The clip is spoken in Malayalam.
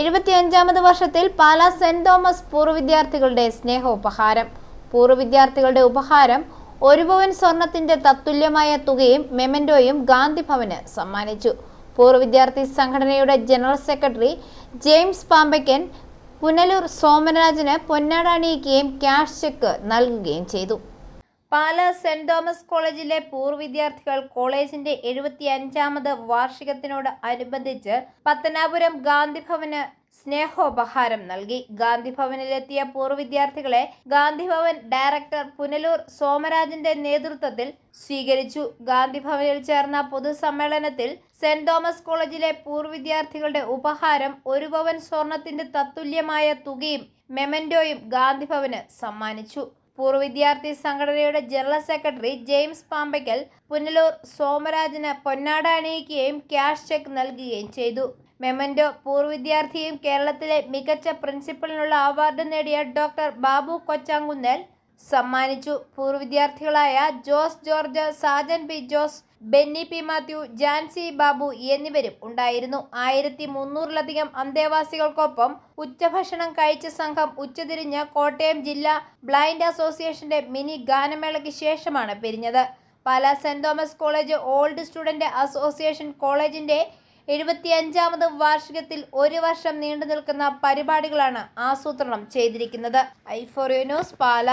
എഴുപത്തിയഞ്ചാമത് വർഷത്തിൽ പാലാ സെന്റ് തോമസ് പൂർവ വിദ്യാർത്ഥികളുടെ സ്നേഹോപഹാരം. പൂർവ വിദ്യാർത്ഥികളുടെ ഉപഹാരം ഒരു പവൻ സ്വർണത്തിന്റെ തത്തുല്യമായ തുകയും മെമന്റോയും ഗാന്ധി ഭവന് സമ്മാനിച്ചു. പൂർവ വിദ്യാർത്ഥി സംഘടനയുടെ ജനറൽ സെക്രട്ടറി ജെയിംസ് പാമ്പയ്ക്കൻ പുനലൂർ സോമരാജന് പൊന്നാട അണിയിക്കുകയും ക്യാഷ് ചെക്ക് നൽകുകയും ചെയ്തു. പാലാ സെന്റ് തോമസ് കോളേജിലെ പൂർവ വിദ്യാർത്ഥികൾ കോളേജിന്റെ എഴുപത്തി അഞ്ചാമത് വാർഷികത്തിനോട് അനുബന്ധിച്ച് പത്തനാപുരം ഗാന്ധിഭവന് സ്നേഹോപഹാരം നൽകി. ഗാന്ധിഭവനിലെത്തിയ പൂർവ വിദ്യാർത്ഥികളെ ഗാന്ധിഭവൻ ഡയറക്ടർ പുനലൂർ സോമരാജന്റെ നേതൃത്വത്തിൽ സ്വീകരിച്ചു. ഗാന്ധിഭവനിൽ ചേർന്ന പൊതുസമ്മേളനത്തിൽ സെന്റ് തോമസ് കോളേജിലെ പൂർവ വിദ്യാർത്ഥികളുടെ ഉപഹാരം ഒരു പവൻ സ്വർണത്തിന്റെ തത്തുല്യമായ തുകയും മെമന്റോയും ഗാന്ധിഭവന് സമ്മാനിച്ചു. പൂർവ വിദ്യാർത്ഥി സംഘടനയുടെ general secretary James Pampackal Punalur സോമരാജന് പൊന്നാട അണിയിക്കുകയും ക്യാഷ് ചെക്ക് നൽകുകയും ചെയ്തു. മെമന്റോ പൂർവ വിദ്യാർത്ഥിയും കേരളത്തിലെ മികച്ച പ്രിൻസിപ്പലിനുള്ള അവാർഡ് നേടിയ ഡോക്ടർ ബാബു കൊച്ചാങ്കുന്നൽ സമ്മാനിച്ചു. പൂർവ വിദ്യാർത്ഥികളായ ജോസ് ജോർജ് സാജൻ പി ജോസ് ബെന്നി പി മാത്യു ജാൻസി ബാബു എന്നിവരും ഉണ്ടായിരുന്നു. ആയിരത്തി മുന്നൂറിലധികം അന്തേവാസികൾക്കൊപ്പം ഉച്ചഭക്ഷണം കഴിച്ച സംഘം ഉച്ചതിരിഞ്ഞ് കോട്ടയം ജില്ലാ ബ്ലൈൻഡ് അസോസിയേഷന്റെ മിനി ഗാനമേളയ്ക്ക് ശേഷമാണ് പിരിഞ്ഞത്. Pala saint Thomas college old student association കോളേജിന്റെ എഴുപത്തിയഞ്ചാമത് വാർഷികത്തിൽ ഒരു വർഷം നീണ്ടു നിൽക്കുന്ന പരിപാടികളാണ് ആസൂത്രണം ചെയ്തിരിക്കുന്നത്. ഐഫോറിയോ ന്യൂസ് പാല.